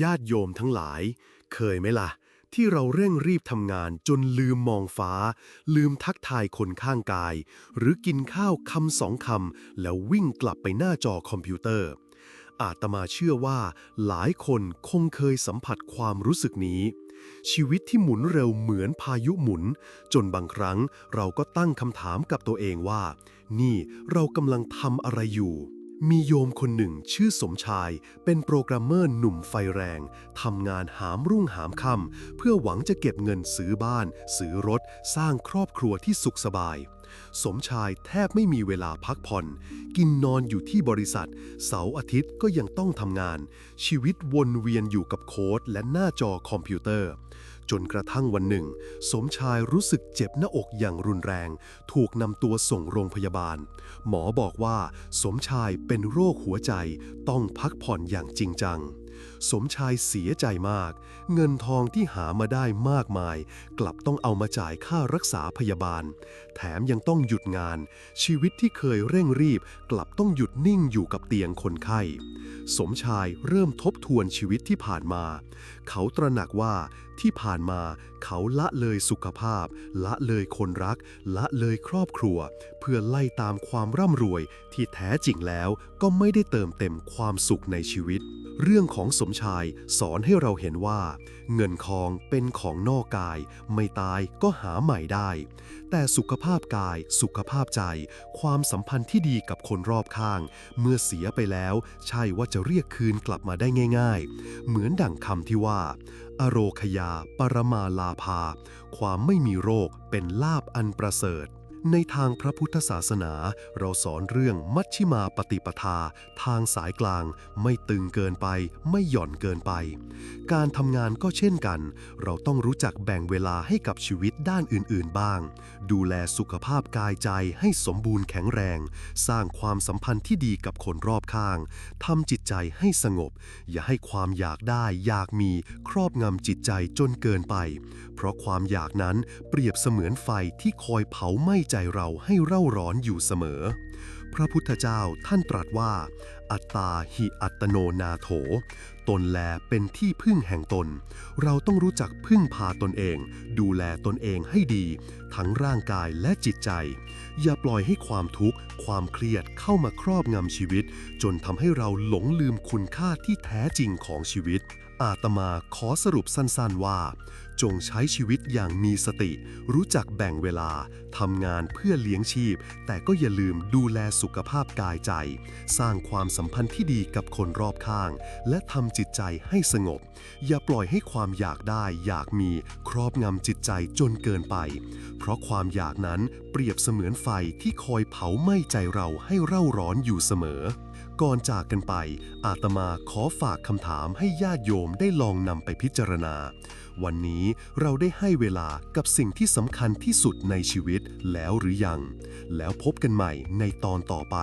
ญาติโยมทั้งหลาย เคยไหมล่ะ ที่เราเร่งรีบทำงานจนลืมมองฟ้า ลืมทักทายคนข้างกาย หรือกินข้าวคำสองคำแล้ววิ่งกลับไปหน้าจอคอมพิวเตอร์ อาตมาเชื่อว่าหลายคนคงเคยสัมผัสความรู้สึกนี้ ชีวิตที่หมุนเร็วเหมือนพายุหมุน จนบางครั้งเราก็ตั้งคำถามกับตัวเองว่า นี่เรากำลังทำอะไรอยู่ มีโยมคนหนึ่งชื่อสมชาย เป็นโปรแกรมเมอร์หนุ่มไฟแรงทำงานหามรุ่งหามค่ำเพื่อหวังจะเก็บเงินซื้อบ้าน ซื้อรถ สร้างครอบครัวที่สุขสบาย สมชายแทบไม่มีเวลาพักผ่อน กินนอนอยู่ที่บริษัท เสาร์อาทิตย์ก็ยังต้องทำงาน ชีวิตวนเวียนอยู่กับโค้ดและหน้าจอคอมพิวเตอร์ จนกระทั่งวันหนึ่ง สมชายรู้สึกเจ็บหน้าอกอย่างรุนแรง ถูกนำตัวส่งโรงพยาบาล หมอบอกว่า สมชายเป็นโรคหัวใจ ต้องพักผ่อนอย่างจริงจัง สมชายเสียใจมาก เงินทองที่หามาได้มากมาย กลับต้องเอามาจ่ายค่ารักษาพยาบาล แถมยังต้องหยุดงาน ชีวิตที่เคยเร่งรีบ กลับต้องหยุดนิ่งอยู่กับเตียงคนไข้ สมชายเริ่มทบทวนชีวิตที่ผ่านมา เขาตระหนักว่า ที่ผ่านมาเขาละเลยสุขภาพ ละเลยคนรัก ละเลยครอบครัว เพื่อไล่ตามความร่ำรวยที่แท้จริงแล้วก็ไม่ได้เติมเต็มความสุขในชีวิต เรื่องของสมชายสอนให้เราเห็นว่า เงินทองเป็นของนอกกาย ไม่ตายก็หาใหม่ได้ แต่สุขภาพกาย สุขภาพใจ ความสัมพันธ์ที่ดีกับคนรอบข้าง เมื่อเสียไปแล้ว ใช่ว่าจะเรียกคืนกลับมาได้ง่าย ๆ เหมือนดั่งคำที่ว่า อโรคยา ปรมาลาภา ความไม่มีโรคเป็นลาบอันประเสริฐ ในทางพระพุทธศาสนา เราสอนเรื่องมัชชิมาปฏิปทา ทางสายกลาง ไม่ตึงเกินไป ไม่หย่อนเกินไป การทำงานก็เช่นกัน เราต้องรู้จักแบ่งเวลาให้กับชีวิตด้านอื่น ๆ บ้าง ดูแลสุขภาพกายใจให้สมบูรณ์แข็งแรง สร้างความสัมพันธ์ที่ดีกับคนรอบข้างทำจิตใจให้สงบ อย่าให้ความอยากได้อยากมีครอบงำจิตใจจนเกินไป เพราะความอยากนั้นเปรียบเสมือนไฟที่คอยเผาไหม้ใจเราให้เร่าร้อนอยู่เสมอ พระพุทธเจ้าท่านตรัสว่า อัตตาหิอัตโนนาโถ ตนแลเป็นที่พึ่งแห่งตน เราต้องรู้จักพึ่งพาตนเอง ดูแลตนเองให้ดี ทั้งร่างกายและจิตใจ อย่าปล่อยให้ความทุกข์ ความเครียดเข้ามาครอบงำชีวิต จนทำให้เราหลงลืมคุณค่าที่แท้จริงของชีวิต อาตมาขอสรุปสั้นๆว่า จงใช้ชีวิตอย่างมีสติ รู้จักแบ่งเวลาทำงานเพื่อเลี้ยงชีพ แต่ก็อย่าลืมดูแลสุขภาพกายใจ สร้างความสัมพันธ์ที่ดีกับคนรอบข้าง และทำจิตใจให้สงบ อย่าปล่อยให้ความอยากได้อยากมีครอบงำจิตใจจนเกินไป เพราะความอยากนั้นเปรียบเสมือนไฟที่คอยเผาไหม้ใจเราให้เร่าร้อนอยู่เสมอ ก่อนจากกันไป อาตมาขอฝากคำถามให้ญาติโยมได้ลองนำไปพิจารณา วันนี้เราได้ให้เวลากับสิ่งที่สำคัญที่สุดในชีวิตแล้วหรือยัง แล้วพบกันใหม่ในตอนต่อไป